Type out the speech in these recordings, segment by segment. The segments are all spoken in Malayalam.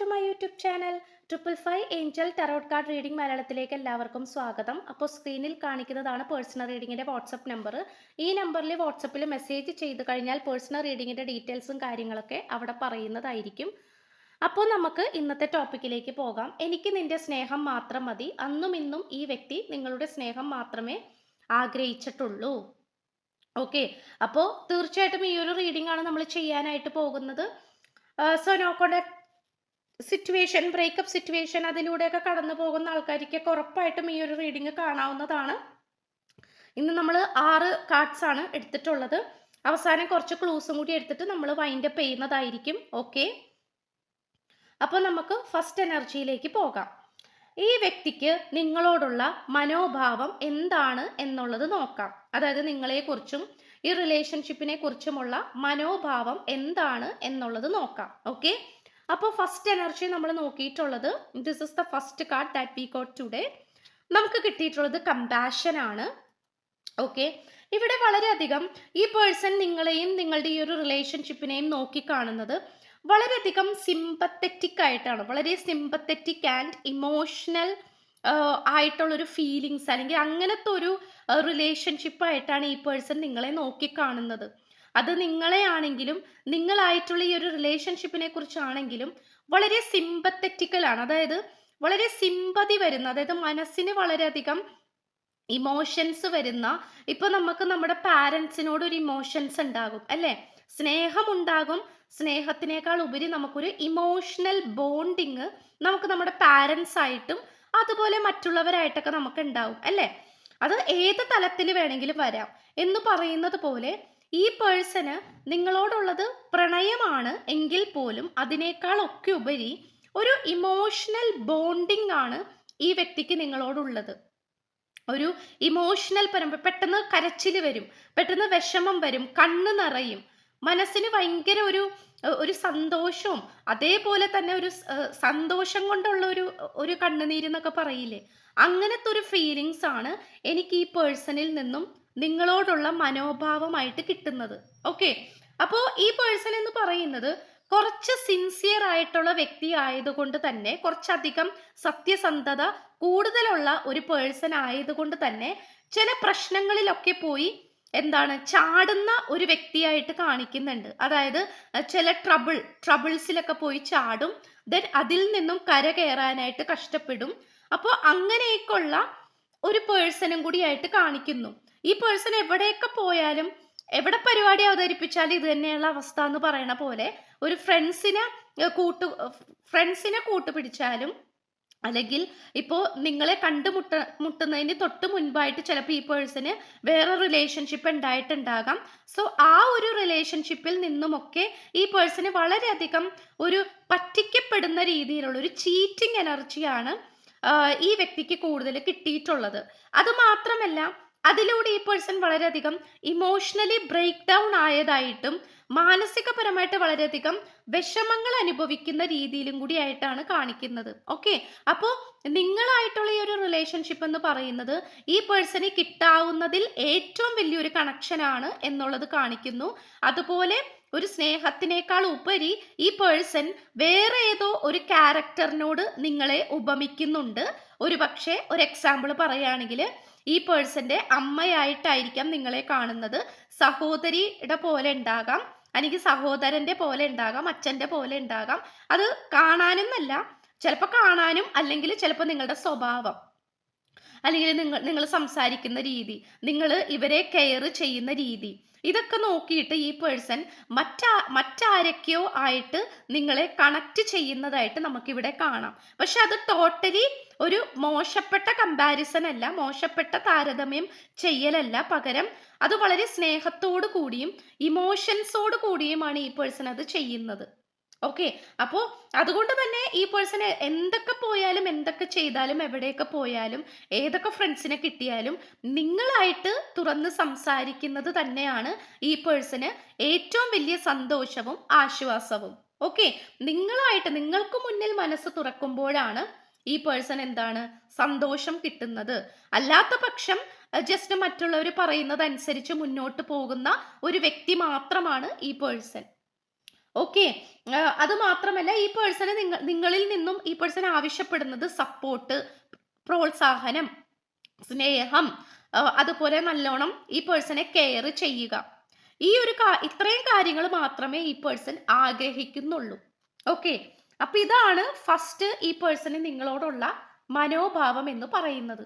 To my YouTube channel triple five angel tarot card reading മലയാളത്തിലേക്ക് എല്ലാവർക്കും സ്വാഗതം. അപ്പോൾ സ്ക്രീനിൽ കാണിക്കുന്നതാണ് പേഴ്സണൽ റീഡിങ്ങിന്റെ വാട്സപ്പ് നമ്പർ ഈ നമ്പറിൽ വാട്സപ്പിൽ മെസ്സേജ് ചെയ്ത് കഴിഞ്ഞാൽ പേഴ്സണൽ റീഡിങ്ങിന്റെ ഡീറ്റെയിൽസും കാര്യങ്ങളൊക്കെ അവിടെ പറയുന്നതായിരിക്കും. അപ്പോൾ നമുക്ക് ഇന്നത്തെ ടോപ്പിക്കിലേക്ക് പോകാം. എനിക്ക് നിന്റെ സ്നേഹം മാത്രം മതി. അന്നും ഇന്നും ഈ വ്യക്തി നിങ്ങളുടെ സ്നേഹം മാത്രമേ ആഗ്രഹിച്ചിട്ടുള്ളൂ. ഓക്കെ അപ്പോൾ തീർച്ചയായിട്ടും ഈ ഒരു റീഡിംഗ് ആണ് നമ്മൾ ചെയ്യാനായിട്ട് പോകുന്നത്. So no contact situation breakup situation അതിലൂടെയൊക്കെ കടന്നു പോകുന്ന ആൾക്കാർക്കൊക്കെ ഉറപ്പായിട്ടും ഈ ഒരു റീഡിങ് കാണാവുന്നതാണ്. ഇന്ന് നമ്മൾ ആറ് കാർഡ്സ് ആണ് എടുത്തിട്ടുള്ളത്. അവസാനം കുറച്ച് ക്ലൂസും കൂടി എടുത്തിട്ട് നമ്മൾ വൈൻഡപ്പ് ചെയ്യുന്നതായിരിക്കും. ഓക്കെ അപ്പോൾ നമുക്ക് ഫസ്റ്റ് എനർജിയിലേക്ക് പോകാം. ഈ വ്യക്തിക്ക് നിങ്ങളോടുള്ള മനോഭാവം എന്താണ് എന്നുള്ളത് നോക്കാം. അതായത് നിങ്ങളെക്കുറിച്ചും ഈ റിലേഷൻഷിപ്പിനെ കുറിച്ചുമുള്ള മനോഭാവം എന്താണ് എന്നുള്ളത് നോക്കാം. ഓക്കെ അപ്പോൾ ഫസ്റ്റ് എനർജി നമ്മൾ നോക്കിയിട്ടുള്ളത് this is the first card that we got today നമുക്ക് കിട്ടിയിട്ടുള്ളത് കമ്പാഷൻ ആണ്. ഓക്കെ ഇവിടെ വളരെയധികം ഈ പേഴ്സൺ നിങ്ങളെയും നിങ്ങളുടെ ഈ ഒരു റിലേഷൻഷിപ്പിനെയും നോക്കിക്കാണുന്നത് വളരെയധികം സിമ്പത്തറ്റിക് ആയിട്ടാണ്. വളരെ സിമ്പത്തറ്റിക് ആൻഡ് ഇമോഷണൽ ആയിട്ടുള്ളൊരു ഫീലിങ്സ് അല്ലെങ്കിൽ അങ്ങനത്തെ ഒരു റിലേഷൻഷിപ്പ് ആയിട്ടാണ് ഈ പേഴ്സൺ നിങ്ങളെ നോക്കിക്കാണുന്നത്. അത് നിങ്ങളെ ആണെങ്കിലും നിങ്ങളായിട്ടുള്ള ഈ ഒരു റിലേഷൻഷിപ്പിനെ കുറിച്ചാണെങ്കിലും വളരെ സിമ്പത്തറ്റിക്കലാണ് അതായത് വളരെ സിമ്പതി വരുന്ന അതായത് മനസ്സിന് വളരെയധികം ഇമോഷൻസ് വരുന്ന ഇപ്പൊ നമുക്ക് നമ്മുടെ പാരൻസിനോട് ഒരു ഇമോഷൻസ് ഉണ്ടാകും അല്ലേ? സ്നേഹമുണ്ടാകും സ്നേഹത്തിനേക്കാൾ ഉപരി നമുക്കൊരു ഇമോഷണൽ ബോണ്ടിങ് നമുക്ക് നമ്മുടെ പാരൻസ് ആയിട്ടും അതുപോലെ മറ്റുള്ളവരായിട്ടൊക്കെ നമുക്ക് ഉണ്ടാവും അല്ലേ? അത് ഏത് തലത്തിൽ വേണമെങ്കിലും വരാം. എന്ന് പറയുന്നത് പോലെ ഈ പേഴ്സണ് നിങ്ങളോടുള്ളത് പ്രണയമാണ് എങ്കിൽ പോലും അതിനേക്കാൾ ഒക്കെ ഉപരി ഒരു ഇമോഷണൽ ബോണ്ടിങ് ആണ് ഈ വ്യക്തിക്ക് നിങ്ങളോടുള്ളത്. ഒരു ഇമോഷണൽ പരം പെട്ടെന്ന് കരച്ചിൽ വരും പെട്ടെന്ന് വിഷമം വരും കണ്ണ് നിറയും മനസ്സിന് ഭയങ്കര ഒരു ഒരു സന്തോഷവും അതേപോലെ തന്നെ ഒരു സന്തോഷം കൊണ്ടുള്ള ഒരു ഒരു കണ്ണുനീരെന്നൊക്കെ പറയില്ലേ? അങ്ങനത്തെ ഒരു ഫീലിങ്സ് ആണ് എനിക്ക് ഈ പേഴ്സണിൽ നിന്നും നിങ്ങളോടുള്ള മനോഭാവമായിട്ട് കിട്ടുന്നത്. ഓക്കെ അപ്പോൾ ഈ പേഴ്സൺ എന്ന് പറയുന്നത് കുറച്ച് സിൻസിയർ ആയിട്ടുള്ള വ്യക്തി ആയതുകൊണ്ട് തന്നെ കുറച്ചധികം സത്യസന്ധത കൂടുതലുള്ള ഒരു പേഴ്സൺ ആയതുകൊണ്ട് തന്നെ ചില പ്രശ്നങ്ങളിലൊക്കെ പോയി എന്താണ് ചാടുന്ന ഒരു വ്യക്തിയായിട്ട് കാണിക്കുന്നുണ്ട്. അതായത് ചില ട്രബിൾ ട്രബിൾസിലൊക്കെ പോയി ചാടും ദെൻ അതിൽ നിന്നും കര കയറാനായിട്ട് കഷ്ടപ്പെടും. അപ്പോൾ അങ്ങനെയൊക്കെയുള്ള ഒരു പേഴ്സണും കൂടിയായിട്ട് കാണിക്കുന്നു. ഈ പേഴ്സൺ എവിടെയൊക്കെ പോയാലും എവിടെ പരിപാടി അവതരിപ്പിച്ചാലും ഇത് തന്നെയുള്ള അവസ്ഥ എന്ന് പറയണ പോലെ ഒരു ഫ്രണ്ട്സിനെ കൂട്ടു ഫ്രണ്ട്സിനെ കൂട്ടുപിടിച്ചാലും അല്ലെങ്കിൽ ഇപ്പോൾ നിങ്ങളെ കണ്ടുമുട്ട മുട്ടുന്നതിന് തൊട്ട് മുൻപായിട്ട് ചിലപ്പോൾ ഈ പേഴ്സണ് വേറെ റിലേഷൻഷിപ്പ് ഉണ്ടായിട്ടുണ്ടാകാം. സോ ആ ഒരു റിലേഷൻഷിപ്പിൽ നിന്നുമൊക്കെ ഈ പേഴ്സണ് വളരെയധികം ഒരു പറ്റിക്കപ്പെടുന്ന രീതിയിലുള്ള ഒരു ചീറ്റിംഗ് എനർജിയാണ് ഈ വ്യക്തിക്ക് കൂടുതൽ കിട്ടിയിട്ടുള്ളത്. അത് മാത്രമല്ല അതിലൂടെ ഈ പേഴ്സൺ വളരെയധികം ഇമോഷണലി ബ്രേക്ക് ഡൗൺ ആയതായിട്ടും മാനസികപരമായിട്ട് വളരെയധികം വിഷമങ്ങൾ അനുഭവിക്കുന്ന രീതിയിലും കൂടി ആയിട്ടാണ് കാണിക്കുന്നത്. ഓക്കെ അപ്പോൾ നിങ്ങളായിട്ടുള്ള ഈ ഒരു റിലേഷൻഷിപ്പ് എന്ന് പറയുന്നത് ഈ പേഴ്സണെ കിട്ടാവുന്നതിൽ ഏറ്റവും വലിയൊരു കണക്ഷനാണ് എന്നുള്ളത് കാണിക്കുന്നു. അതുപോലെ ഒരു സ്നേഹത്തിനേക്കാൾ ഉപരി ഈ പേഴ്സൺ വേറെ ഏതോ ഒരു ക്യാരക്ടറിനോട് നിങ്ങളെ ഉപമിക്കുന്നുണ്ട്. ഒരു പക്ഷേ ഒരു എക്സാമ്പിൾ പറയുകയാണെങ്കിൽ ഈ പേഴ്സന്റെ അമ്മയായിട്ടായിരിക്കാം നിങ്ങളെ കാണുന്നത്. സഹോദരിയുടെ പോലെ ഉണ്ടാകാം. അല്ലെങ്കിൽ സഹോദരന്റെ പോലെ ഉണ്ടാകാം. അച്ഛന്റെ പോലെ ഉണ്ടാകാം. അത് കാണാനെന്നല്ല. ചിലപ്പോൾ കാണാനും അല്ലെങ്കിൽ ചിലപ്പോൾ നിങ്ങളുടെ സ്വഭാവം. അല്ലെങ്കിൽ നിങ്ങൾ നിങ്ങൾ സംസാരിക്കുന്ന രീതി. നിങ്ങൾ ഇവരെ കെയർ ചെയ്യുന്ന രീതി. ഇതൊക്കെ നോക്കിയിട്ട് ഈ പേഴ്സൺ മറ്റാ മറ്റാരൊക്കെയോ ആയിട്ട് നിങ്ങളെ കണക്ട് ചെയ്യുന്നതായിട്ട് നമുക്കിവിടെ കാണാം. പക്ഷെ അത് ടോട്ടലി ഒരു മോശപ്പെട്ട കമ്പാരിസൺ അല്ല മോശപ്പെട്ട താരതമ്യം ചെയ്യലല്ല. പകരം അത് വളരെ സ്നേഹത്തോടു കൂടിയും ഇമോഷൻസോട് കൂടിയുമാണ് ഈ പേഴ്സൺ അത് ചെയ്യുന്നത്. ഓക്കെ അപ്പോൾ അതുകൊണ്ട് തന്നെ ഈ പേഴ്സൺ എന്തൊക്കെ പോയാലും എന്തൊക്കെ ചെയ്താലും എവിടെയൊക്കെ പോയാലും ഏതൊക്കെ ഫ്രണ്ട്സിനെ കിട്ടിയാലും നിങ്ങളായിട്ട് തുറന്ന് സംസാരിക്കുന്നത് തന്നെയാണ് ഈ പേഴ്സന് ഏറ്റവും വലിയ സന്തോഷവും ആശ്വാസവും. ഓക്കെ നിങ്ങളായിട്ട് നിങ്ങൾക്ക് മുന്നിൽ മനസ്സ് തുറക്കുമ്പോഴാണ് ഈ പേഴ്സൺ എന്താണ്? സന്തോഷം കിട്ടുന്നത്. അല്ലാത്ത പക്ഷം ജസ്റ്റ് മറ്റുള്ളവർ പറയുന്നത് അനുസരിച്ച് മുന്നോട്ട് പോകുന്ന ഒരു വ്യക്തി മാത്രമാണ് ഈ പേഴ്സൺ ഓക്കെ അത് മാത്രമല്ല ഈ നിങ്ങൾ നിങ്ങളിൽ നിന്നും ഈ പേഴ്സൺ ആവശ്യപ്പെടുന്നത് സപ്പോർട്ട് പ്രോത്സാഹനം സ്നേഹം അതുപോലെ നല്ലോണം ഈ പേഴ്സണെ കെയർ ചെയ്യുക. ഈ ഒരു ഇത്രയും കാര്യങ്ങൾ മാത്രമേ ഈ പേഴ്സൺ ആഗ്രഹിക്കുന്നുള്ളൂ. ഓക്കെ അപ്പൊ ഇതാണ് ഫസ്റ്റ് ഈ പേഴ്സണ് നിങ്ങളോടുള്ള മനോഭാവം എന്ന് പറയുന്നത്.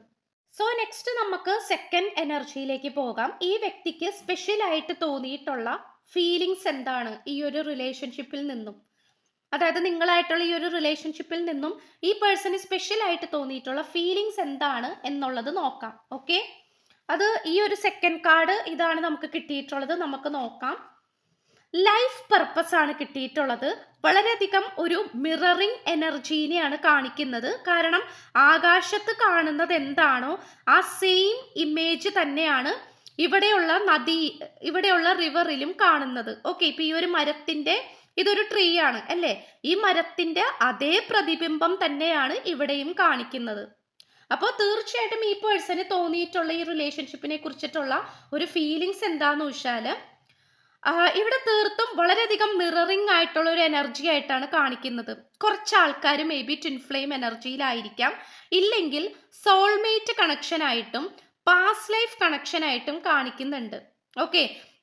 സോ നെക്സ്റ്റ് നമുക്ക് സെക്കൻഡ് എനർജിയിലേക്ക് പോകാം. ഈ വ്യക്തിക്ക് സ്പെഷ്യൽ ആയിട്ട് തോന്നിയിട്ടുള്ള ഫീലിങ്സ് എന്താണ് ഈ ഒരു റിലേഷൻഷിപ്പിൽ നിന്നും? അതായത് നിങ്ങളായിട്ടുള്ള ഈ ഒരു റിലേഷൻഷിപ്പിൽ നിന്നും ഈ പേഴ്സണ് സ്പെഷ്യൽ ആയിട്ട് തോന്നിയിട്ടുള്ള ഫീലിങ്സ് എന്താണ് എന്നുള്ളത് നോക്കാം. ഓക്കെ അത് ഈ ഒരു സെക്കൻഡ് കാർഡ് ഇതാണ് നമുക്ക് കിട്ടിയിട്ടുള്ളത്. നമുക്ക് നോക്കാം. ലൈഫ് പർപ്പസ് ആണ് കിട്ടിയിട്ടുള്ളത്. വളരെയധികം ഒരു മിററിംഗ് എനർജീനെയാണ് കാണിക്കുന്നത്. കാരണം ആകാശത്ത് കാണുന്നത് എന്താണോ ആ സെയിം ഇമേജ് തന്നെയാണ് ഇവിടെയുള്ള നദി ഇവിടെയുള്ള റിവറിലും കാണുന്നത്. ഓക്കെ ഇപ്പൊ ഈ ഒരു മരത്തിന്റെ ഇതൊരു ട്രീ ആണ് അല്ലേ? ഈ മരത്തിന്റെ അതേ പ്രതിബിംബം തന്നെയാണ് ഇവിടെയും കാണിക്കുന്നത്. അപ്പോൾ തീർച്ചയായിട്ടും ഈ പേഴ്സന് തോന്നിയിട്ടുള്ള ഈ റിലേഷൻഷിപ്പിനെ കുറിച്ചിട്ടുള്ള ഒരു ഫീലിങ്സ് എന്താന്ന് വെച്ചാൽ ഇവിടെ തീർത്തും വളരെയധികം മിററിംഗ് ആയിട്ടുള്ള ഒരു എനർജി ആയിട്ടാണ് കാണിക്കുന്നത്. കുറച്ച് ആൾക്കാർ മേ ബി ട്വിൻ ഫ്ലെയിം എനർജിയിലായിരിക്കാം ഇല്ലെങ്കിൽ സോൾമേറ്റ് കണക്ഷൻ ആയിട്ടും പാസ്റ്റ് ലൈഫ് കണക്ഷൻ ആയിട്ടും കാണിക്കുന്നുണ്ട്. ഓക്കെ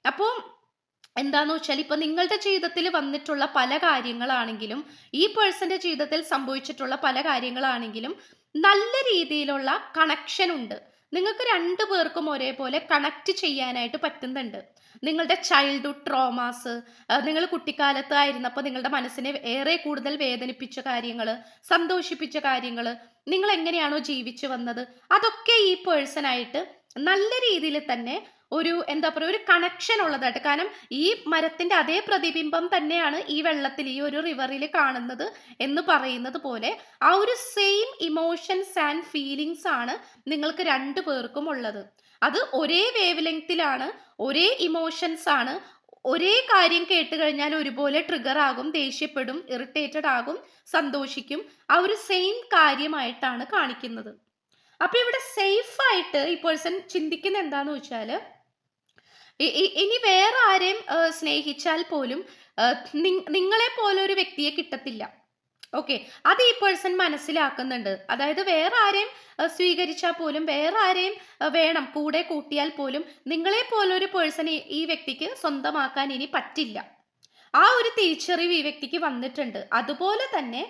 അപ്പോൾ എന്താന്ന് വെച്ചാൽ ഇപ്പൊ നിങ്ങളുടെ ജീവിതത്തിൽ വന്നിട്ടുള്ള പല കാര്യങ്ങളാണെങ്കിലും ഈ പേഴ്സന്റെ ജീവിതത്തിൽ സംഭവിച്ചിട്ടുള്ള പല കാര്യങ്ങളാണെങ്കിലും നല്ല രീതിയിലുള്ള കണക്ഷൻ ഉണ്ട്. നിങ്ങൾക്ക് രണ്ടു പേർക്കും ഒരേപോലെ കണക്ട് ചെയ്യാനായിട്ട് പറ്റുന്നുണ്ട്. നിങ്ങളുടെ ചൈൽഡ്ഹുഡ് ട്രോമാസ് നിങ്ങൾ കുട്ടിക്കാലത്ത് ആയിരുന്നപ്പോൾ നിങ്ങളുടെ മനസ്സിനെ ഏറെ കൂടുതൽ വേദനിപ്പിച്ച കാര്യങ്ങൾ സന്തോഷിപ്പിച്ച കാര്യങ്ങൾ നിങ്ങൾ എങ്ങനെയാണോ ജീവിച്ചു വന്നത് അതൊക്കെ ഈ പേഴ്സണായിട്ട് നല്ല രീതിയിൽ തന്നെ ഒരു എന്താ പറയുക ഒരു കണക്ഷൻ ഉള്ളതായിട്ട്. കാരണം ഈ മരത്തിന്റെ അതേ പ്രതിബിംബം തന്നെയാണ് ഈ വെള്ളത്തിൽ ഈ ഒരു റിവറിൽ കാണുന്നത് എന്ന് പറയുന്നത് പോലെ ആ ഒരു സെയിം ഇമോഷൻസ് ആൻഡ് ഫീലിങ്സ് ആണ് നിങ്ങൾക്ക് രണ്ടു പേർക്കും ഉള്ളത്. അത് ഒരേ വേവ് ലെങ്തിലാണ് ഒരേ ഇമോഷൻസ് ആണ്. ഒരേ കാര്യം കേട്ട് കഴിഞ്ഞാൽ ഒരുപോലെ ട്രിഗർ ആകും ദേഷ്യപ്പെടും ഇറിറ്റേറ്റഡ് ആകും സന്തോഷിക്കും. ആ ഒരു സെയിം കാര്യമായിട്ടാണ് കാണിക്കുന്നത്. അപ്പൊ ഇവിടെ സേഫ് ആയിട്ട് ഈ പേഴ്സൺ ചിന്തിക്കുന്ന എന്താന്ന് വെച്ചാൽ ഇനി വേറെ ആരെയും സ്നേഹിച്ചാൽ പോലും നിങ്ങളെ പോലെ ഒരു വ്യക്തിയെ കിട്ടത്തില്ല. ഓക്കെ. അത് ഈ പേഴ്സൺ മനസ്സിലാക്കുന്നുണ്ട്. അതായത് വേറെ ആരെയും സ്വീകരിച്ചാൽ പോലും വേറെ ആരെയും വേണം കൂടെ കൂട്ടിയാൽ പോലും നിങ്ങളെ പോലെ ഒരു പേഴ്സൺ ഈ വ്യക്തിക്ക് സ്വന്തമാക്കാൻ ഇനി പറ്റില്ല. ആ ഒരു തിരിച്ചറിവ് ഈ വ്യക്തിക്ക് വന്നിട്ടുണ്ട്. അതുപോലെ തന്നെ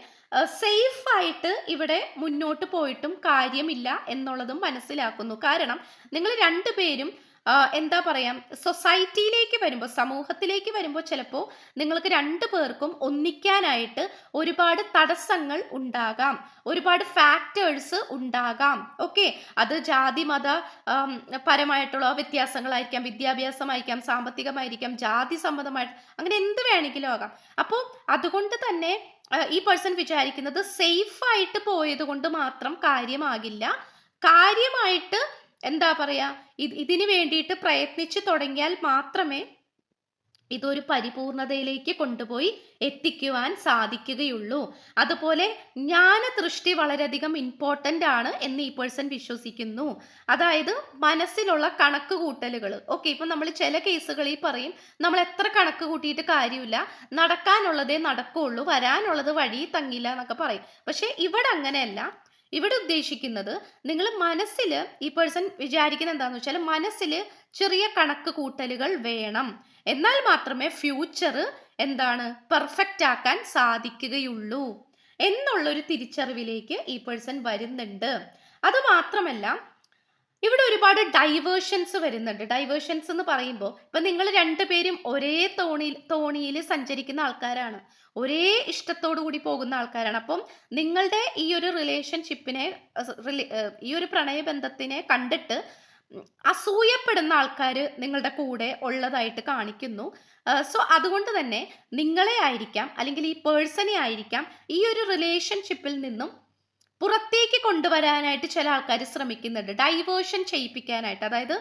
സേഫ് ആയിട്ട് ഇവിടെ മുന്നോട്ട് പോയിട്ടും കാര്യമില്ല എന്നുള്ളതും മനസ്സിലാക്കുന്നു. കാരണം നിങ്ങൾ രണ്ടുപേരും എന്താ പറയാ? സൊസൈറ്റിയിലേക്ക് വരുമ്പോൾ സമൂഹത്തിലേക്ക് വരുമ്പോൾ ചിലപ്പോൾ നിങ്ങൾക്ക് രണ്ടു പേർക്കും ഒന്നിക്കാനായിട്ട് ഒരുപാട് തടസ്സങ്ങൾ ഉണ്ടാകാം. ഒരുപാട് ഫാക്ടേഴ്സ് ഉണ്ടാകാം. ഓക്കെ അത് ജാതി മത പരമായിട്ടുള്ള വ്യത്യാസങ്ങളായിരിക്കാം വിദ്യാഭ്യാസമായിരിക്കാം സാമ്പത്തികമായിരിക്കാം ജാതി സംബന്ധമായിട്ട് അങ്ങനെ എന്ത് വേണമെങ്കിലും ആകാം. അപ്പോൾ അതുകൊണ്ട് തന്നെ ഈ പേഴ്സൺ വിചാരിക്കുന്നത് സേഫ് ആയിട്ട് പോയത് കൊണ്ട് മാത്രം കാര്യമാകില്ല. കാര്യമായിട്ട് എന്താ പറയാ? ഇതിനു വേണ്ടിയിട്ട് പ്രയത്നിച്ചു തുടങ്ങിയാൽ മാത്രമേ ഇതൊരു പരിപൂർണതയിലേക്ക് കൊണ്ടുപോയി എത്തിക്കുവാൻ സാധിക്കുകയുള്ളൂ. അതുപോലെ ജ്ഞാനദൃഷ്ടി വളരെയധികം ഇമ്പോർട്ടന്റ് ആണ് എന്ന് ഈ പേഴ്സൺ വിശ്വസിക്കുന്നു. അതായത് മനസ്സിലുള്ള കണക്ക് കൂട്ടലുകൾ ഓക്കെ ഇപ്പം നമ്മൾ ചില കേസുകളിൽ പറയും നമ്മൾ എത്ര കണക്ക് കൂട്ടിയിട്ട് കാര്യമില്ല. നടക്കാനുള്ളതേ നടക്കുകയുള്ളൂ വരാനുള്ളത് വഴി തങ്ങില്ല എന്നൊക്കെ പറയും. പക്ഷെ ഇവിടെ അങ്ങനെയല്ല. ഇവിടെ ഉദ്ദേശിക്കുന്നത് നിങ്ങൾ മനസ്സിൽ ഈ പേഴ്സൺ വിചാരിക്കുന്നത് എന്താണെന്ന് വെച്ചാൽ മനസ്സിൽ ചെറിയ കണക്ക് കൂട്ടലുകൾ വേണം. എന്നാൽ മാത്രമേ ഫ്യൂച്ചർ എന്താണ് പെർഫെക്റ്റ് ആക്കാൻ സാധിക്കുകയുള്ളൂ എന്നുള്ളൊരു തിരിച്ചറിവിലേക്ക് ഈ പേഴ്സൺ വരുന്നുണ്ട്. അത് മാത്രമല്ല ഇവിടെ ഒരുപാട് ഡൈവേർഷൻസ് വരുന്നുണ്ട്. ഡൈവേർഷൻസ് എന്ന് പറയുമ്പോൾ ഇപ്പൊ നിങ്ങൾ രണ്ടുപേരും ഒരേ തോണി തോണിയിൽ സഞ്ചരിക്കുന്ന ആൾക്കാരാണ്. ഒരേ ഇഷ്ടത്തോടു കൂടി പോകുന്ന ആൾക്കാരാണ്. അപ്പം നിങ്ങളുടെ ഈ ഒരു റിലേഷൻഷിപ്പിനെ ഈ ഒരു പ്രണയബന്ധത്തിനെ കണ്ടിട്ട് അസൂയപ്പെടുന്ന ആൾക്കാർ നിങ്ങളുടെ കൂടെ ഉള്ളതായിട്ട് കാണിക്കുന്നു. സോ അതുകൊണ്ട് തന്നെ നിങ്ങളെ ആയിരിക്കാം അല്ലെങ്കിൽ ഈ പേഴ്സണെ ആയിരിക്കാം ഈ ഒരു റിലേഷൻഷിപ്പിൽ നിന്നും പുറത്തേക്ക് കൊണ്ടുവരാനായിട്ട് ചില ആൾക്കാർ ശ്രമിക്കുന്നുണ്ട്. ഡൈവേർഷൻ ചെയ്യിപ്പിക്കാനായിട്ട്. അതായത്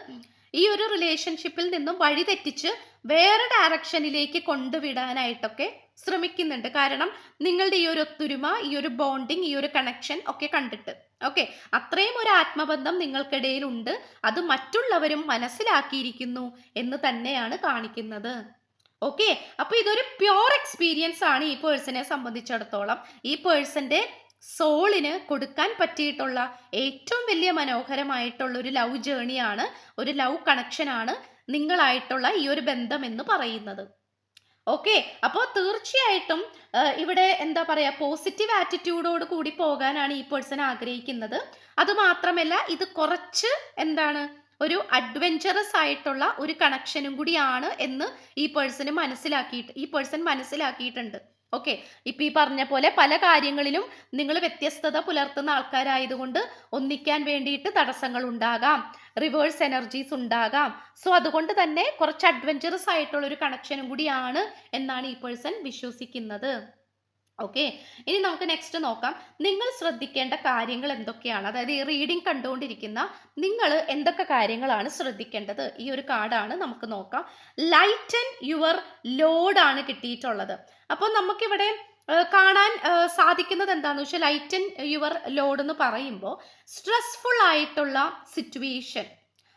ഈ ഒരു റിലേഷൻഷിപ്പിൽ നിന്നും വഴിതെറ്റിച്ച് വേറെ ഡയറക്ഷനിലേക്ക് കൊണ്ടുവിടാനായിട്ടൊക്കെ ശ്രമിക്കുന്നുണ്ട്. കാരണം നിങ്ങളുടെ ഈ ഒരു ഒത്തൊരുമ ഈ ഒരു ബോണ്ടിങ് ഈ ഒരു കണക്ഷൻ ഒക്കെ കണ്ടിട്ട്. ഓക്കെ അത്രയും ഒരു ആത്മബന്ധം നിങ്ങൾക്കിടയിൽ ഉണ്ട് അത് മറ്റുള്ളവരും മനസ്സിലാക്കിയിരിക്കുന്നു എന്ന് തന്നെയാണ് കാണിക്കുന്നത്. ഓക്കെ അപ്പൊ ഇതൊരു പ്യോർ എക്സ്പീരിയൻസ് ആണ് ഈ പേഴ്സണെ സംബന്ധിച്ചിടത്തോളം. ഈ പേഴ്സന്റെ സോളിന് കൊടുക്കാൻ പറ്റിയിട്ടുള്ള ഏറ്റവും വലിയ മനോഹരമായിട്ടുള്ള ഒരു ലവ് ജേണിയാണ് ഒരു ലവ് കണക്ഷനാണ് നിങ്ങളായിട്ടുള്ള ഈ ഒരു ബന്ധം എന്ന് പറയുന്നത്. ഓക്കെ അപ്പോൾ തീർച്ചയായിട്ടും ഇവിടെ എന്താ പറയാ പോസിറ്റീവ് ആറ്റിറ്റ്യൂഡോട് കൂടി പോകാനാണ് ഈ പേഴ്സൺ ആഗ്രഹിക്കുന്നത്. അത് മാത്രമല്ല ഇത് കുറച്ച് എന്താണ് ഒരു അഡ്വഞ്ചറസ് ആയിട്ടുള്ള ഒരു കണക്ഷനും കൂടിയാണ് എന്ന് ഈ പേഴ്സൺ മനസ്സിലാക്കിയിട്ട് ഈ പേഴ്സൺ മനസ്സിലാക്കിയിട്ടുണ്ട്. ഓക്കെ ഇപ്പൊ ഈ പറഞ്ഞ പോലെ പല കാര്യങ്ങളിലും നിങ്ങൾ വ്യത്യസ്തത പുലർത്തുന്ന ആൾക്കാരായതുകൊണ്ട് ഒന്നിക്കാൻ വേണ്ടിയിട്ട് തടസ്സങ്ങൾ ഉണ്ടാകാം റിവേഴ്സ് എനർജീസ് ഉണ്ടാകാം. സോ അതുകൊണ്ട് തന്നെ കുറച്ച് അഡ്വഞ്ചറസ് ആയിട്ടുള്ള ഒരു കണക്ഷനും കൂടിയാണ് എന്നാണ് ഈ പേഴ്സൺ വിശ്വസിക്കുന്നത്. ഓക്കെ ഇനി നമുക്ക് നെക്സ്റ്റ് നോക്കാം. നിങ്ങൾ ശ്രദ്ധിക്കേണ്ട കാര്യങ്ങൾ എന്തൊക്കെയാണ്? അതായത് ഈ റീഡിംഗ് കണ്ടുകൊണ്ടിരിക്കുന്ന നിങ്ങൾ എന്തൊക്കെ കാര്യങ്ങളാണ് ശ്രദ്ധിക്കേണ്ടത്? ഈ ഒരു കാർഡാണ് നമുക്ക് നോക്കാം. ലൈറ്റൻ യുവർ ലോഡാണ് കിട്ടിയിട്ടുള്ളത്. അപ്പോൾ നമുക്കിവിടെ കാണാൻ സാധിക്കുന്നത് എന്താണെന്ന് വെച്ചാൽ ലൈറ്റൻ യുവർ ലോഡ് എന്ന് പറയുമ്പോൾ സ്ട്രെസ്ഫുൾ ആയിട്ടുള്ള സിറ്റുവേഷൻ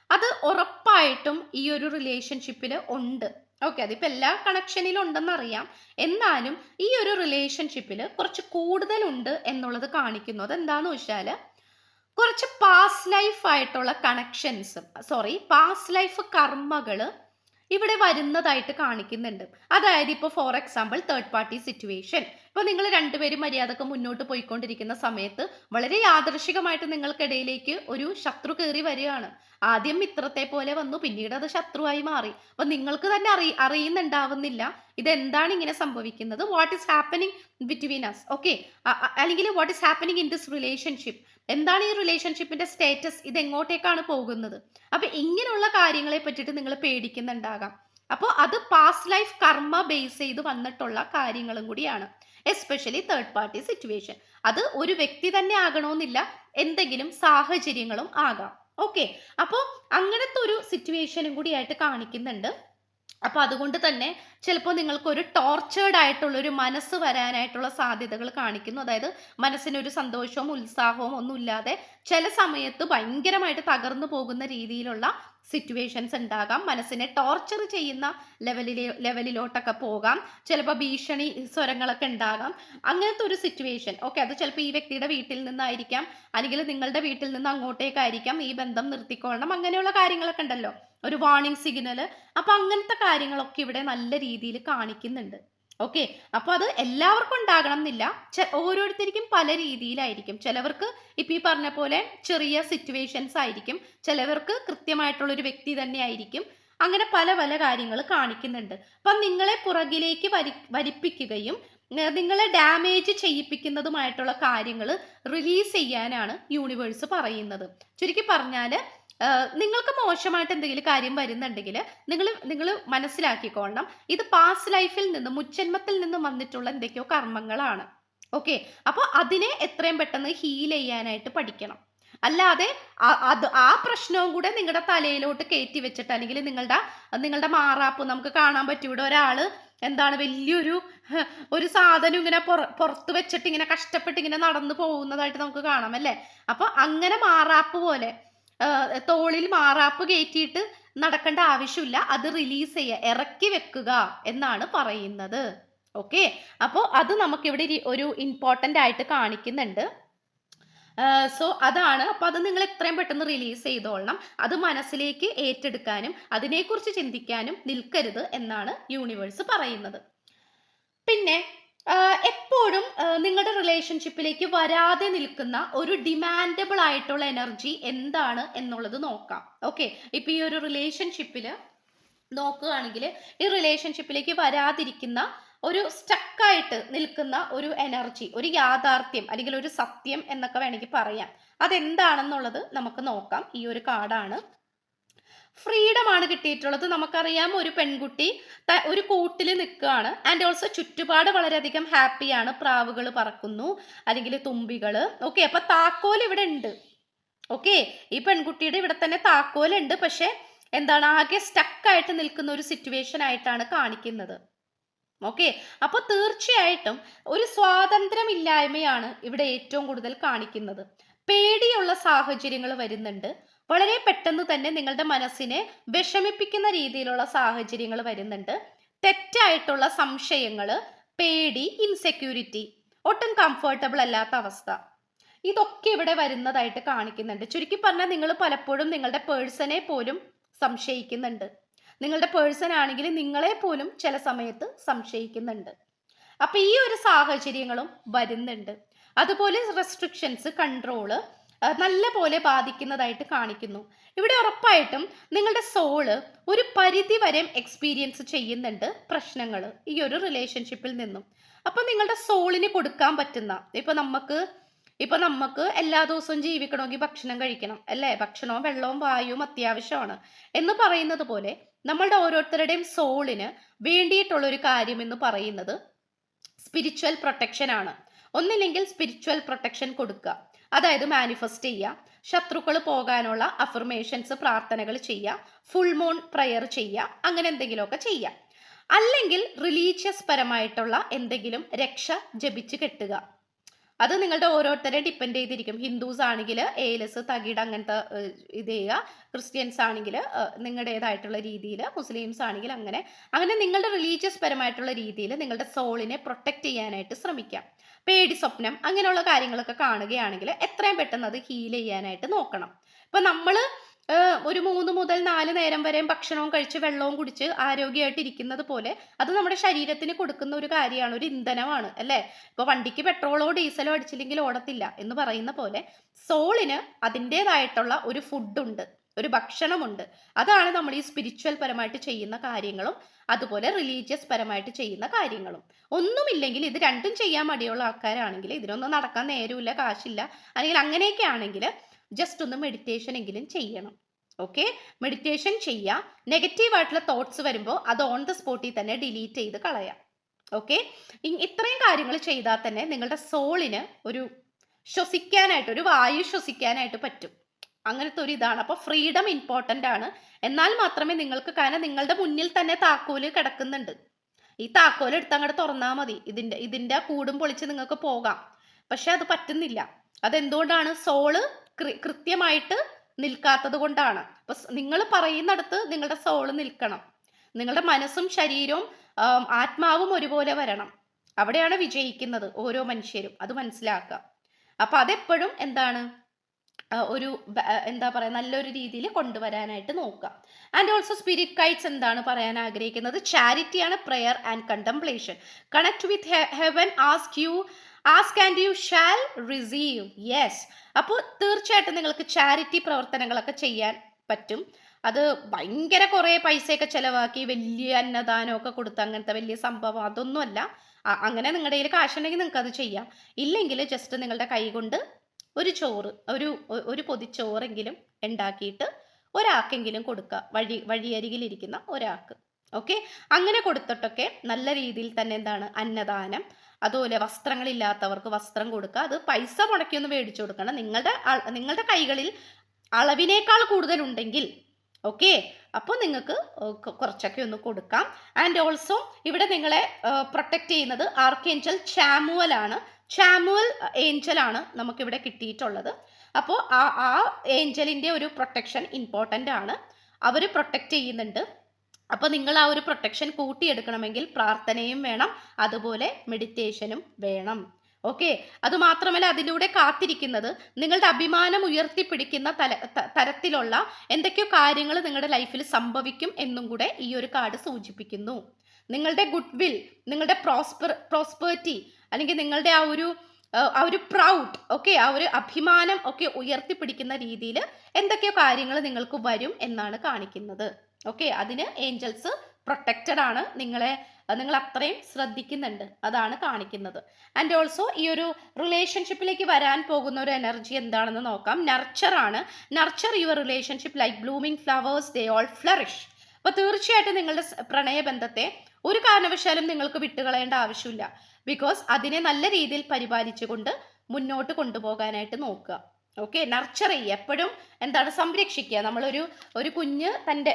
അത് ഉറപ്പായിട്ടും ഈ ഒരു റിലേഷൻഷിപ്പിൽ ഉണ്ട്. ഓക്കെ അതിപ്പോൾ എല്ലാ കണക്ഷനിലും ഉണ്ടെന്നറിയാം എന്നാലും ഈ ഒരു റിലേഷൻഷിപ്പിൽ കുറച്ച് കൂടുതലുണ്ട് എന്നുള്ളത് കാണിക്കുന്നു. അതെന്താന്ന് വെച്ചാൽ കുറച്ച് പാസ്റ്റ് ലൈഫ് ആയിട്ടുള്ള കണക്ഷൻസ് സോറി പാസ്റ്റ് ലൈഫ് കർമ്മകൾ ഇവിടെ വരുന്നതായിട്ട് കാണിക്കുന്നുണ്ട്. അതായത് ഇപ്പോൾ for example third party situation ഇപ്പോൾ നിങ്ങൾ രണ്ടുപേരും മര്യാദയ്ക്ക് മുന്നോട്ട് പോയിക്കൊണ്ടിരിക്കുന്ന സമയത്ത് വളരെ യാദൃശികമായിട്ട് നിങ്ങൾക്കിടയിലേക്ക് ഒരു ശത്രു കയറി വരികയാണ്. ആദ്യം മിത്രത്തെ പോലെ വന്നു പിന്നീട് അത് ശത്രുവായി മാറി. അപ്പൊ നിങ്ങൾക്ക് തന്നെ അറി അറിയുന്നുണ്ടാവുന്നില്ല. ഇതെന്താണ് ഇങ്ങനെ സംഭവിക്കുന്നത്? What is happening between us okay അല്ലെങ്കിൽ what is happening in this relationship എന്താണ് ഈ റിലേഷൻഷിപ്പിന്റെ സ്റ്റേറ്റസ് ഇത് എങ്ങോട്ടേക്കാണ് പോകുന്നത്? അപ്പൊ ഇങ്ങനെയുള്ള കാര്യങ്ങളെ പറ്റിയിട്ട് നിങ്ങൾ പേടിക്കുന്നുണ്ടാകാം. അപ്പോൾ അത് പാസ്റ്റ് ലൈഫ് കർമ്മ ബേസ് ചെയ്ത് വന്നിട്ടുള്ള കാര്യങ്ങളും കൂടിയാണ്. എസ്പെഷ്യലി തേർഡ് പാർട്ടി സിറ്റുവേഷൻ അത് ഒരു വ്യക്തി തന്നെ ആകണമെന്നില്ല. എന്തെങ്കിലും സാഹചര്യങ്ങളും ആകാം. ഓക്കെ അപ്പോൾ അങ്ങനത്തെ ഒരു സിറ്റുവേഷനും കൂടി ആയിട്ട് കാണിക്കുന്നുണ്ട്. അപ്പൊ അതുകൊണ്ട് തന്നെ ചിലപ്പോൾ നിങ്ങൾക്ക് ഒരു ടോർച്ചേർഡ് ആയിട്ടുള്ള ഒരു മനസ്സ് വരാനായിട്ടുള്ള സാധ്യതകൾ കാണിക്കുന്നു. അതായത് മനസ്സിനൊരു സന്തോഷവും ഉത്സാഹവും ഒന്നുമില്ലാതെ ചില സമയത്ത് ഭയങ്കരമായിട്ട് തകർന്നു പോകുന്ന രീതിയിലുള്ള സിറ്റുവേഷൻസ് ഉണ്ടാകാം. മനസ്സിനെ ടോർച്ചർ ചെയ്യുന്ന ലെവലിലെ ലെവലിലോട്ടൊക്കെ പോകാം. ചിലപ്പോൾ ഭീഷണി സ്വരങ്ങളൊക്കെ ഉണ്ടാകാം. അങ്ങനത്തെ ഒരു സിറ്റുവേഷൻ ഓക്കെ അത് ചിലപ്പോൾ ഈ വ്യക്തിയുടെ വീട്ടിൽ നിന്നായിരിക്കാം. അല്ലെങ്കിൽ നിങ്ങളുടെ വീട്ടിൽ നിന്ന് അങ്ങോട്ടേക്കായിരിക്കാം. ഈ ബന്ധം നിർത്തിക്കൊള്ളണം. അങ്ങനെയുള്ള കാര്യങ്ങളൊക്കെ ഉണ്ടല്ലോ. ഒരു വാർണിംഗ് സിഗ്നൽ അപ്പൊ അങ്ങനത്തെ കാര്യങ്ങളൊക്കെ ഇവിടെ നല്ല രീതിയിൽ കാണിക്കുന്നുണ്ട്. ഓക്കെ. അപ്പോൾ അത് എല്ലാവർക്കും ഉണ്ടാകണം എന്നില്ല. ഓരോരുത്തർക്കും പല രീതിയിലായിരിക്കും. ചിലവർക്ക് ഇപ്പൊ ഈ പറഞ്ഞ പോലെ ചെറിയ സിറ്റുവേഷൻസ് ആയിരിക്കും. ചിലവർക്ക് കൃത്യമായിട്ടുള്ള ഒരു വ്യക്തി തന്നെ ആയിരിക്കും അങ്ങനെ പല പല കാര്യങ്ങൾ കാണിക്കുന്നുണ്ട്. അപ്പം നിങ്ങളെ പുറകിലേക്ക് വരി വരിപ്പിക്കുകയും നിങ്ങളെ ഡാമേജ് ചെയ്യിപ്പിക്കുന്നതുമായിട്ടുള്ള കാര്യങ്ങൾ റിലീസ് ചെയ്യാനാണ് യൂണിവേഴ്സ് പറയുന്നത്. ചുരുക്കി പറഞ്ഞാൽ നിങ്ങൾക്ക് മോശമായിട്ട് എന്തെങ്കിലും കാര്യം വരുന്നുണ്ടെങ്കിൽ നിങ്ങൾ നിങ്ങൾ മനസ്സിലാക്കിക്കോളണം ഇത് പാസ്റ്റ് ലൈഫിൽ നിന്ന് മുച്ചന്മത്തിൽ നിന്ന് വന്നിട്ടുള്ള എന്തൊക്കെയോ കർമ്മങ്ങളാണ്. ഓക്കെ അപ്പോൾ അതിനെ എത്രയും പെട്ടെന്ന് ഹീൽ ചെയ്യാനായിട്ട് പഠിക്കണം. അല്ലാതെ അത് ആ പ്രശ്നവും കൂടെ നിങ്ങളുടെ തലയിലോട്ട് കയറ്റി വെച്ചിട്ട് അല്ലെങ്കിൽ നിങ്ങളുടെ നിങ്ങളുടെ മാറാപ്പ് നമുക്ക് കാണാൻ പറ്റും ഇവിടെ ഒരാൾ എന്താണ് വലിയൊരു ഒരു സാധനം ഇങ്ങനെ പുറ- പുറത്ത് വെച്ചിട്ട് ഇങ്ങനെ കഷ്ടപ്പെട്ട് ഇങ്ങനെ നടന്നു പോകുന്നതായിട്ട് നമുക്ക് കാണാം അല്ലേ? അപ്പൊ അങ്ങനെ മാറാപ്പ് പോലെ തോളിൽ മാറാപ്പ് കയറ്റിയിട്ട് നടക്കേണ്ട ആവശ്യമില്ല. അത് റിലീസ് ചെയ്യുക. ഇറക്കി വെക്കുക എന്നാണ് പറയുന്നത്. ഓക്കെ അപ്പോൾ അത് നമുക്കിവിടെ ഒരു ഇമ്പോർട്ടന്റ് ആയിട്ട് കാണിക്കുന്നുണ്ട്. സോ അതാണ്. അപ്പോൾ അത് നിങ്ങൾ എത്രയും പെട്ടെന്ന് റിലീസ് ചെയ്തോളണം. അത് മനസ്സിലേക്ക് ഏറ്റെടുക്കാനും അതിനെക്കുറിച്ച് ചിന്തിക്കാനും നിൽക്കരുത് എന്നാണ് യൂണിവേഴ്സ് പറയുന്നത്. പിന്നെ എപ്പോഴും നിങ്ങളുടെ റിലേഷൻഷിപ്പിലേക്ക് വരാതെ നിൽക്കുന്ന ഒരു ഡിമാൻഡബിൾ ആയിട്ടുള്ള എനർജി എന്താണ് എന്നുള്ളത് നോക്കാം. ഓക്കെ ഇപ്പൊ ഈ ഒരു റിലേഷൻഷിപ്പിൽ നോക്കുകയാണെങ്കിൽ ഈ റിലേഷൻഷിപ്പിലേക്ക് വരാതിരിക്കുന്ന ഒരു സ്റ്റക്കായിട്ട് നിൽക്കുന്ന ഒരു എനർജി ഒരു യാഥാർത്ഥ്യം അല്ലെങ്കിൽ ഒരു സത്യം എന്നൊക്കെ വേണമെങ്കിൽ പറയാം. അതെന്താണെന്നുള്ളത് നമുക്ക് നോക്കാം. ഈ ഒരു കാർഡാണ്. ഫ്രീഡം ആണ് കിട്ടിയിട്ടുള്ളത്. നമുക്കറിയാം ഒരു പെൺകുട്ടി ഒരു കൂട്ടിൽ നിൽക്കുകയാണ്. ആൻഡ് ഓൾസോ ചുറ്റുപാട് വളരെയധികം ഹാപ്പിയാണ് പ്രാവുകൾ പറക്കുന്നു. അല്ലെങ്കിൽ തുമ്പികൾ. ഓക്കെ അപ്പൊ താക്കോൽ ഇവിടെ ഉണ്ട്. ഓക്കെ ഈ പെൺകുട്ടിയുടെ ഇവിടെ തന്നെ താക്കോലുണ്ട് പക്ഷെ എന്താണ് ആകെ സ്റ്റക്കായിട്ട് നിൽക്കുന്ന ഒരു സിറ്റുവേഷൻ ആയിട്ടാണ് കാണിക്കുന്നത്. ഓക്കെ അപ്പൊ തീർച്ചയായിട്ടും ഒരു സ്വാതന്ത്ര്യമില്ലായ്മയാണ് ഇവിടെ ഏറ്റവും കൂടുതൽ കാണിക്കുന്നത്. പേടിയുള്ള സാഹചര്യങ്ങൾ വരുന്നുണ്ട്. വളരെ പെട്ടെന്ന് തന്നെ നിങ്ങളുടെ മനസ്സിനെ വിഷമിപ്പിക്കുന്ന രീതിയിലുള്ള സാഹചര്യങ്ങൾ വരുന്നുണ്ട്. തെറ്റായിട്ടുള്ള സംശയങ്ങൾ പേടി ഇൻസെക്യൂരിറ്റി ഒട്ടും കംഫർട്ടബിൾ അല്ലാത്ത അവസ്ഥ. ഇതൊക്കെ ഇവിടെ വരുന്നതായിട്ട് കാണിക്കുന്നുണ്ട്. ചുരുക്കി പറഞ്ഞാൽ നിങ്ങൾ പലപ്പോഴും നിങ്ങളുടെ പേഴ്സണെ പോലും സംശയിക്കുന്നുണ്ട്. നിങ്ങളുടെ പേഴ്സൺ ആണെങ്കിൽ നിങ്ങളെ പോലും ചില സമയത്ത് സംശയിക്കുന്നുണ്ട്. അപ്പൊ ഈ ഒരു സാഹചര്യങ്ങളും വരുന്നുണ്ട്. അതുപോലെ റെസ്ട്രിക്ഷൻസ് കൺട്രോൾ നല്ല പോലെ ബാധിക്കുന്നതായിട്ട് കാണിക്കുന്നു. ഇവിടെ ഉറപ്പായിട്ടും നിങ്ങളുടെ സോൾ ഒരു പരിധി വരെ എക്സ്പീരിയൻസ് ചെയ്യുന്നുണ്ട് പ്രശ്നങ്ങൾ ഈ ഒരു റിലേഷൻഷിപ്പിൽ നിന്നും. അപ്പൊ നിങ്ങളുടെ സോളിന് കൊടുക്കാൻ പറ്റുന്ന ഇപ്പൊ നമുക്ക് ഇപ്പൊ നമുക്ക് എല്ലാ ദിവസവും ജീവിക്കണമെങ്കിൽ ഭക്ഷണം കഴിക്കണം അല്ലേ? ഭക്ഷണവും വെള്ളവും വായുവും അത്യാവശ്യമാണ്. എന്ന് പറയുന്നത് പോലെ നമ്മളുടെ ഓരോരുത്തരുടെയും സോളിന് വേണ്ടിയിട്ടുള്ള ഒരു കാര്യം എന്ന് പറയുന്നത് സ്പിരിച്വൽ പ്രൊട്ടക്ഷൻ ആണ്. ഒന്നില്ലെങ്കിൽ സ്പിരിച്വൽ പ്രൊട്ടക്ഷൻ കൊടുക്കുക. അതായത് മാനിഫെസ്റ്റ് ചെയ്യുക. ശത്രുക്കൾ പോകാനുള്ള അഫർമേഷൻസ് പ്രാർത്ഥനകൾ ചെയ്യുക. ഫുൾ മൂൺ പ്രയർ ചെയ്യുക. അങ്ങനെ എന്തെങ്കിലുമൊക്കെ ചെയ്യുക. അല്ലെങ്കിൽ റിലീജിയസ് പരമായിട്ടുള്ള എന്തെങ്കിലും രക്ഷ ജപിച്ച് കെട്ടുക. അത് നിങ്ങളുടെ ഓരോരുത്തരെ ഡിപ്പെൻഡ് ചെയ്തിരിക്കും. ഹിന്ദുസ് ആണെങ്കിൽ ഏലസ് തകിട് അങ്ങനത്തെ ഇത് ചെയ്യുക. ക്രിസ്ത്യൻസ് ആണെങ്കിൽ നിങ്ങളുടേതായിട്ടുള്ള രീതിയിൽ മുസ്ലിംസ് ആണെങ്കിൽ അങ്ങനെ. അങ്ങനെ നിങ്ങളുടെ റിലീജിയസ് പരമായിട്ടുള്ള രീതിയിൽ നിങ്ങളുടെ സോളിനെ പ്രൊട്ടക്റ്റ് ചെയ്യാനായിട്ട് ശ്രമിക്കാം പേടി സ്വപ്നം അങ്ങനെയുള്ള കാര്യങ്ങളൊക്കെ കാണുകയാണെങ്കിൽ എത്രയും പെട്ടെന്ന് അത് ഹീൽ ചെയ്യാനായിട്ട് നോക്കണം. ഇപ്പൊ നമ്മൾ ഒരു മൂന്ന് മുതൽ നാല് നേരം വരെ ഭക്ഷണവും കഴിച്ച് വെള്ളവും കുടിച്ച് ആരോഗ്യമായിട്ട് ഇരിക്കുന്നത് പോലെ അത് നമ്മുടെ ശരീരത്തിന് കൊടുക്കുന്ന ഒരു കാര്യമാണ് ഒരു ഇന്ധനമാണ് അല്ലേ? ഇപ്പൊ വണ്ടിക്ക് പെട്രോളോ ഡീസലോ അടിച്ചില്ലെങ്കിൽ ഓടത്തില്ല എന്ന് പറയുന്ന പോലെ സോളിന് അതിന്റെതായിട്ടുള്ള ഒരു ഫുഡുണ്ട് ഒരു ഭക്ഷണമുണ്ട്. അതാണ് നമ്മൾ ഈ സ്പിരിച്വൽ പരമായിട്ട് ചെയ്യുന്ന കാര്യങ്ങളും അതുപോലെ റിലീജിയസ് പരമായിട്ട് ചെയ്യുന്ന കാര്യങ്ങളും. ഒന്നുമില്ലെങ്കിൽ ഇത് രണ്ടും ചെയ്യാൻ മടിയുള്ള ആൾക്കാരാണെങ്കിൽ ഇതിനൊന്നും നടക്കാൻ നേരമില്ല കാശില്ല. അല്ലെങ്കിൽ അങ്ങനെയൊക്കെ ആണെങ്കിൽ ജസ്റ്റ് ഒന്ന് മെഡിറ്റേഷൻ എങ്കിലും ചെയ്യണം. ഓക്കെ മെഡിറ്റേഷൻ ചെയ്യുക നെഗറ്റീവ് ആയിട്ടുള്ള തോട്ട്സ് വരുമ്പോൾ അത് ഓൺ ദ സ്പോട്ടിൽ തന്നെ ഡിലീറ്റ് ചെയ്ത് കളയാം. ഓക്കെ ഇത്രയും കാര്യങ്ങൾ ചെയ്താൽ തന്നെ നിങ്ങളുടെ സോളിന് ഒരു ശ്വസിക്കാനായിട്ട് ഒരു വായു ശ്വസിക്കാനായിട്ട് പറ്റും. അങ്ങനത്തെ ഒരു ഇതാണ്. അപ്പോൾ ഫ്രീഡം ഇമ്പോർട്ടന്റ് ആണ്. എന്നാൽ മാത്രമേ നിങ്ങൾക്ക് കാരണം നിങ്ങളുടെ മുന്നിൽ തന്നെ താക്കോൽ കിടക്കുന്നുണ്ട്. ഈ താക്കോൽ എടുത്ത് അങ്ങോട്ട് തുറന്നാൽ മതി. ഇതിന്റെ ഇതിന്റെ കൂടും പൊളിച്ച് നിങ്ങൾക്ക് പോകാം. പക്ഷെ അത് പറ്റുന്നില്ല. അതെന്തുകൊണ്ടാണ്? സോൾ കൃത്യമായിട്ട് നിൽക്കാത്തത് കൊണ്ടാണ്. അപ്പൊ നിങ്ങൾ പറയുന്നിടത്ത് നിങ്ങളുടെ സോൾ നിൽക്കണം. നിങ്ങളുടെ മനസ്സും ശരീരവും ആത്മാവും ഒരുപോലെ വരണം. അവിടെയാണ് വിജയിക്കുന്നത് ഓരോ മനുഷ്യരും. അത് മനസ്സിലാക്കുക. അപ്പൊ അതെപ്പോഴും എന്താണ്? ഒരു എന്താ പറയുക നല്ലൊരു രീതിയിൽ കൊണ്ടുവരാനായിട്ട് നോക്കുക. ആൻഡ് ഓൾസോ സ്പിരിറ്റ് ഗൈഡ്സ് എന്താണ് പറയാൻ ആഗ്രഹിക്കുന്നത്? ചാരിറ്റിയാണ് prayer and contemplation connect with heaven ask you ask and you shall receive yes അപ്പോൾ തീർച്ചയായിട്ടും നിങ്ങൾക്ക് ചാരിറ്റി പ്രവർത്തനങ്ങളൊക്കെ ചെയ്യാൻ പറ്റും. അത് ഭയങ്കര കുറേ പൈസയൊക്കെ ചിലവാക്കി വലിയ അന്നദാനമൊക്കെ കൊടുത്ത് അങ്ങനത്തെ വലിയ സംഭവം അതൊന്നുമല്ല. അങ്ങനെ നിങ്ങളുടെ കയ്യിൽ കാശുണ്ടെങ്കിൽ നിങ്ങൾക്ക് അത് ചെയ്യാം. ഇല്ലെങ്കിൽ ജസ്റ്റ് നിങ്ങളുടെ കൈ കൊണ്ട് ഒരു ചോറ് ഒരു ഒരു പൊതി ചോറെങ്കിലും ഉണ്ടാക്കിയിട്ട് ഒരാൾക്കെങ്കിലും കൊടുക്കുക വഴി വഴിയരികിലിരിക്കുന്ന ഒരാൾക്ക് ഓക്കെ? അങ്ങനെ കൊടുത്തിട്ടൊക്കെ നല്ല രീതിയിൽ തന്നെ എന്താണ്? അന്നദാനം അതുപോലെ വസ്ത്രങ്ങളില്ലാത്തവർക്ക് വസ്ത്രം കൊടുക്കുക അത് പൈസ മുടക്കിയൊന്ന് മേടിച്ചു കൊടുക്കണം. നിങ്ങളുടെ നിങ്ങളുടെ കൈകളിൽ അളവിനേക്കാൾ കൂടുതലുണ്ടെങ്കിൽ ഓക്കെ? അപ്പോൾ നിങ്ങൾക്ക് കുറച്ചൊക്കെ ഒന്ന് കൊടുക്കാം. ആൻഡ് ഓൾസോ ഇവിടെ നിങ്ങളെ പ്രൊട്ടക്റ്റ് ചെയ്യുന്നത് ആർക്കേഞ്ചൽ ചാമുവൽ ആണ്. ചാമുവൽ ഏഞ്ചലാണ് ആണ് നമുക്കിവിടെ കിട്ടിയിട്ടുള്ളത്. അപ്പോൾ ആ ആ ഏഞ്ചലിന്റെ ഒരു പ്രൊട്ടക്ഷൻ ഇമ്പോർട്ടന്റ് ആണ്. അവർ പ്രൊട്ടക്റ്റ് ചെയ്യുന്നുണ്ട്. അപ്പോൾ നിങ്ങൾ ആ ഒരു പ്രൊട്ടക്ഷൻ കൂട്ടിയെടുക്കണമെങ്കിൽ പ്രാർത്ഥനയും വേണം അതുപോലെ മെഡിറ്റേഷനും വേണം. ഓക്കെ അതുമാത്രമല്ല അതിലൂടെ കാത്തിരിക്കുന്നത് നിങ്ങളുടെ അഭിമാനം ഉയർത്തിപ്പിടിക്കുന്ന തല തരത്തിലുള്ള എന്തൊക്കെയോ കാര്യങ്ങൾ നിങ്ങളുടെ ലൈഫിൽ സംഭവിക്കും എന്നും കൂടെ ഈ ഒരു കാർഡ് സൂചിപ്പിക്കുന്നു. നിങ്ങളുടെ ഗുഡ് വിൽ നിങ്ങളുടെ പ്രോസ്പർ പ്രോസ്പെറിറ്റി അല്ലെങ്കിൽ നിങ്ങളുടെ ആ ഒരു ആ, ഒരു പ്രൗഡ് ഓക്കെ ആ ഒരു അഭിമാനം ഒക്കെ ഉയർത്തിപ്പിടിക്കുന്ന രീതിയിൽ എന്തൊക്കെയോ കാര്യങ്ങൾ നിങ്ങൾക്ക് വരും എന്നാണ് കാണിക്കുന്നത്. ഓക്കെ അതിന് ഏഞ്ചൽസ് പ്രൊട്ടക്റ്റഡ് ആണ്. നിങ്ങളെ നിങ്ങൾ അത്രയും ശ്രദ്ധിക്കുന്നുണ്ട്. അതാണ് കാണിക്കുന്നത്. ആൻഡ് ഓൾസോ ഈ ഒരു റിലേഷൻഷിപ്പിലേക്ക് വരാൻ പോകുന്ന ഒരു എനർജി എന്താണെന്ന് നോക്കാം. നർച്ചർ ആണ്. Nurture your relationship like blooming flowers they all flourish അപ്പോൾ തീർച്ചയായിട്ടും നിങ്ങളുടെ പ്രണയബന്ധത്തെ ഒരു കാരണവശാലും നിങ്ങൾക്ക് വിട്ടുകളയേണ്ട ആവശ്യമില്ല. ബിക്കോസ് അതിനെ നല്ല രീതിയിൽ പരിപാലിച്ചുകൊണ്ട് മുന്നോട്ട് കൊണ്ടുപോകാനായിട്ട് നോക്കുക. ഓക്കെ നർച്ചർ ചെയ്യുക. എപ്പോഴും എന്താണ്? സംരക്ഷിക്കുക. നമ്മളൊരു ഒരു കുഞ്ഞ് തന്റെ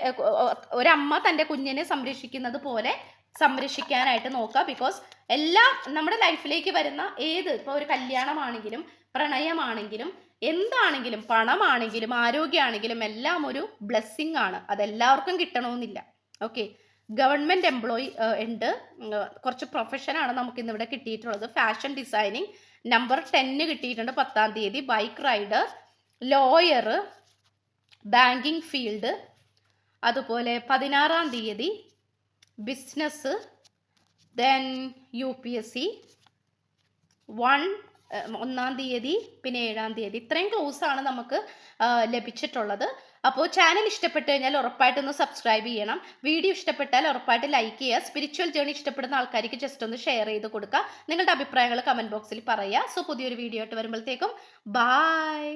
ഒരമ്മ തന്റെ കുഞ്ഞിനെ സംരക്ഷിക്കുന്നത് പോലെ സംരക്ഷിക്കാനായിട്ട് നോക്കുക. ബിക്കോസ് എല്ലാ നമ്മുടെ ലൈഫിലേക്ക് വരുന്ന ഏത് ഇപ്പോൾ ഒരു കല്യാണമാണെങ്കിലും പ്രണയമാണെങ്കിലും എന്താണെങ്കിലും പണമാണെങ്കിലും ആരോഗ്യമാണെങ്കിലും എല്ലാം ഒരു ബ്ലെസ്സിങ് ആണ്. അതെല്ലാവർക്കും കിട്ടണമെന്നില്ല. ഓക്കെ ഗവൺമെന്റ് എംപ്ലോയി ഉണ്ട്. കുറച്ച് പ്രൊഫഷനാണ് നമുക്ക് ഇന്നിവിടെ കിട്ടിയിട്ടുള്ളത്. ഫാഷൻ ഡിസൈനിങ് നമ്പർ ടെന്ന് കിട്ടിയിട്ടുണ്ട് പത്താം തീയതി. Bike rider lawyer banking field അതുപോലെ പതിനാറാം തീയതി business then U P S C one ഒന്നാം തീയതി പിന്നെ ഏഴാം തീയതി. ഇത്രയും ക്ലോസ് ആണ് നമുക്ക് ലഭിച്ചിട്ടുള്ളത്. അപ്പോൾ ചാനൽ ഇഷ്ടപ്പെട്ട് കഴിഞ്ഞാൽ ഉറപ്പായിട്ടൊന്ന് സബ്സ്ക്രൈബ് ചെയ്യണം. വീഡിയോ ഇഷ്ടപ്പെട്ടാൽ ഉറപ്പായിട്ട് ലൈക്ക് ചെയ്യുക. സ്പിരിച്വൽ ജേണി ഇഷ്ടപ്പെടുന്ന ആൾക്കാർക്ക് ജസ്റ്റ് ഒന്ന് ഷെയർ ചെയ്ത് കൊടുക്കുക. നിങ്ങളുടെ അഭിപ്രായങ്ങൾ കമന്റ് ബോക്സിൽ പറയുക. സോ പുതിയൊരു വീഡിയോ ആയിട്ട് വരുമ്പോഴത്തേക്കും. ബായ്